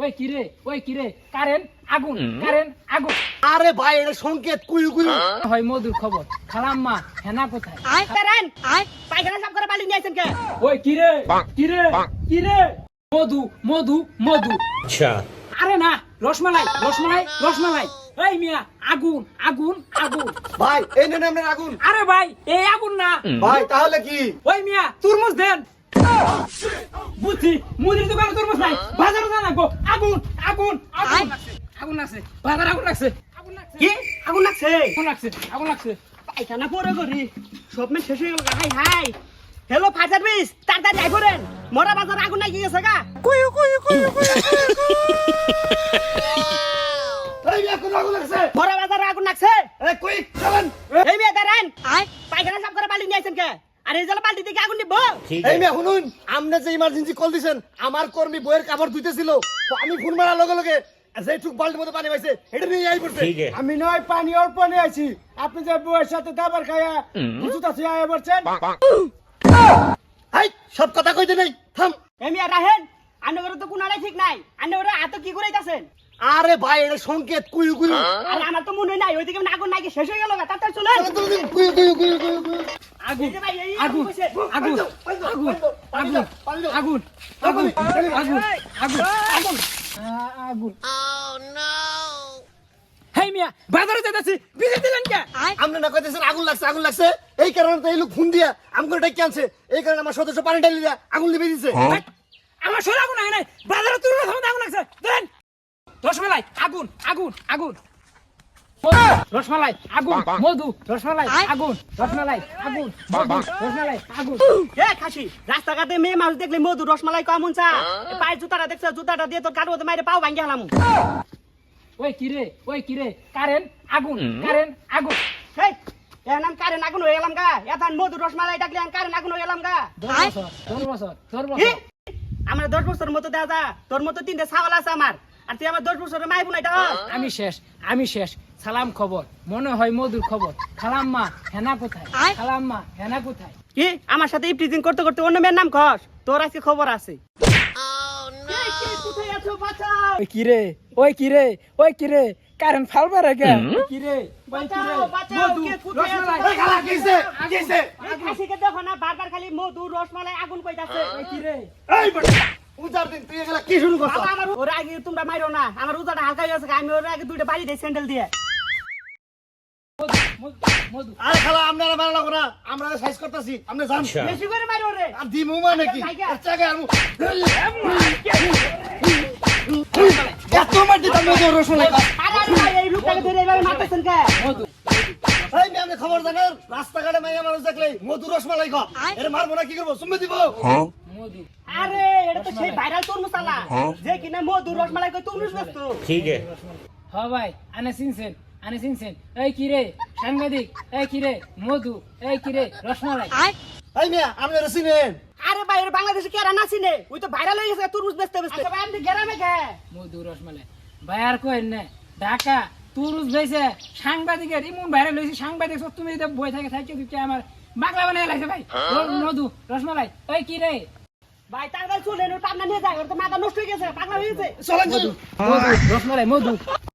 ওই কিরে ওই কিরে কারেন্ট? আগুন? কারেন্ট? আগুন? আরে ভাই এটা সংকেত। কুইউ কুইউ হয়? মধুর খবর। খালাম্মা হেনা কোথায়? আয় কারণ আয় পায়খানা সাফ করে বালি নিয়ে কে? ওই কিরে কিরে কিরে মধু মধু মধু। আচ্ছা। আরে না রসমালাই রসমালাই রসমালাই। এই মিয়া আগুন আগুন আগুন। ভাই এই নেন আপনার আগুন। আরে ভাই এই আগুন না। ভাই তাহলে কি? ওই মিয়া তরমুজ দেন। বুঝছি মুদির দোকানে তরমুজ নাই। বাজারে জানা গো। আগুন আগুন আগুন। আগুন লাগছে। বাজার আগুন লাগছে। আগুন লাগছে কি? আগুন লাগছে। আগুন লাগছে আগুন লাগছে। পায়খানা পরে করি। সব মেয়ে শেষ হয়ে গেল high high. Hello fire service তাড়াতাড়ি আই করেন মরা বাজার আগুন লাগি গেছে গা। কুয়ু কুয়ু কুয়ু এই আগুন লাগছে। মরা বাজার আগুন লাগছে। এই কুইক চলেন এই মেয়ে দাঁড়ান আয় পায়খানা সাফ করে বালি নিয়ে আইছেন কে আর এই জলে বালতি থেকে আগুন নিব। এই মেয়ে শুনুন আপনি যে ইমার্জেন্সি কল দিছেন আমার কর্মী বইয়ের কাপড় ধুইতেছিল। তো আমি ফোন মারার লগে লগে মধ্যে পানি পাইছে এটা নিয়ে আই পড়ছে। আমি নয় পানি অল্প নিয়ে আইছি। আপনি যে বউয়ের সাথে দাবার আছে আয়া হাই সব কথা কইতে নেই থাম। এই মেয়ে রাহেন আন্নগরে তো কোনালাই ঠিক নাই। আন্নগরে হাতে কি করাইতাছেন আরে ভাই এটা সংকেত কুইউ কুইউ আরে আমার তো মনে হয় নাই ওইদিকে আগুন নাকি শেষ হয়ে গেল গা তাড়াতাড়ি কুইউ আগুন আগুন আগুন আগুন আগুন আগুন আগুন আগুন আগুন আগুন। আগুন। হেই মিয়া বাজারে যাইতাছি বিজে দিলেন কে? আপনি না কইতেছেন আগুন লাগছে আগুন লাগছে। এই কারণে তো এই লোক ফোন দিয়া আমগুলো ডেকে আনছে। এই কারণে আমার সদস্য পানি ঢালি দিয়া আগুন লিবে দিছে। আমার শরীর আগুন হয় নাই বাজারে আগুন লাগছে। দেন রসমালাই আগুন আগুন আগুন। রসমালাই আগুন মধু রসমালাই আগুন রসমালাই আগুন রসমালাই আগুন। এ খাসি রাস্তাঘাটে মেয়ে মানুষ দেখলে মধু রসমালাই কমন চা। পায়ের জুতাটা দেখছ? জুতাটা দিয়ে তোর কাটবো মাইরে পাও ভাঙ্গি হলাম। ওই কিরে ওই কিরে কারেন্ট আগুন কারেন্ট আগুন। হেই কারেন আগুন হয়ে গেলাম গা। এখন মধু রসমালাই ডাকলে আমি কারেন আগুন হয়ে গেলাম গা। দশ বছর দশ বছর দশ বছর। আমার দশ বছর মতো দেওয়া যা। তোর মতো তিনটে ছাগল আছে আমার। আর তুই আমার দশ বছরের মাই বোনাইটা আমি শেষ আমি শেষ। সালাম খবর। মনে হয় মধুর খবর। খালাম্মা হেনা কোথায়? খালাম্মা হেনা কোথায়? কি? আমার সাথে ইপ্রিজিং করতে করতে অন্য মেয়ের নাম খস তোর আজকে খবর আছে। বাঁচাও। ওই কিরে? ওই কিরে? ওই কিরে? কারেন্ট ফালবার আগে কিরে? দেখো না বারবার খালি মধু রসমালাই আগুন কইতাছে। ওই কিরে? উজার দিন তুই এগুলা কি শুরু করছ? বাবা, আমার ওরা আগে তোমরা মাইরো না। আমার উজাটা হালকা হয়ে গেছে আমি ওরা আগে দুইটা বাড়ি দেই স্যান্ডেল দিয়ে। আরে খালা আপনারা মারা লাগো না আমরা সাইজ করতেছি আপনি জান আচ্ছা। বেশি করে মাইরো রে আর দিমু মানে কি? জায়গা। এর আমু এত মার দিতাম না তোর রসমালাই আরে আরে এই রূপটাকে ধরে এইভাবে মারতেছেন কে? মধু এই মেয়ে খবর জানেন রাস্তাঘাটে মাইয়া মানুষ দেখলে মধু রসমালাই খা এর মারবো না কি করব? সুম্মে দিব। মধু। তো সেই ভাইরাল তরমুজ আলা। যে কিনা মধু রসমালাই কই তরমুজ ব্যস্ত ঠিক আছে। হ ভাই আনে এই সাংবাদিক? এই কিরে মধু? এই কিরে রসমালাই? এই মেয়ে আপনি রসিনেন আরে ভাই বাংলাদেশে কে রান্না চিনে ওই তো ভাইরাল হয়ে গেছে তরমুজ বেচতে বেচতে। আচ্ছা ভাই আপনি গ্রামে কে? মধু রসমালাই। ভাই আর কইন না ঢাকা তুরুজ ভাইছে সাংবাদিকের ইমন বাইরে লইছি সাংবাদিক সব তুমি বই থাকে থাকে আমার বাংলা বানাই লাগছে ভাই? মধু রসমালাই? কি রে ভাই তাড়াতাড়ি চলেন ওর পাবনা নিয়ে যায় ওর তো মাথা নষ্ট হয়ে গেছে পাগলা হয়ে গেছে। চলেন রসমালাই মধু।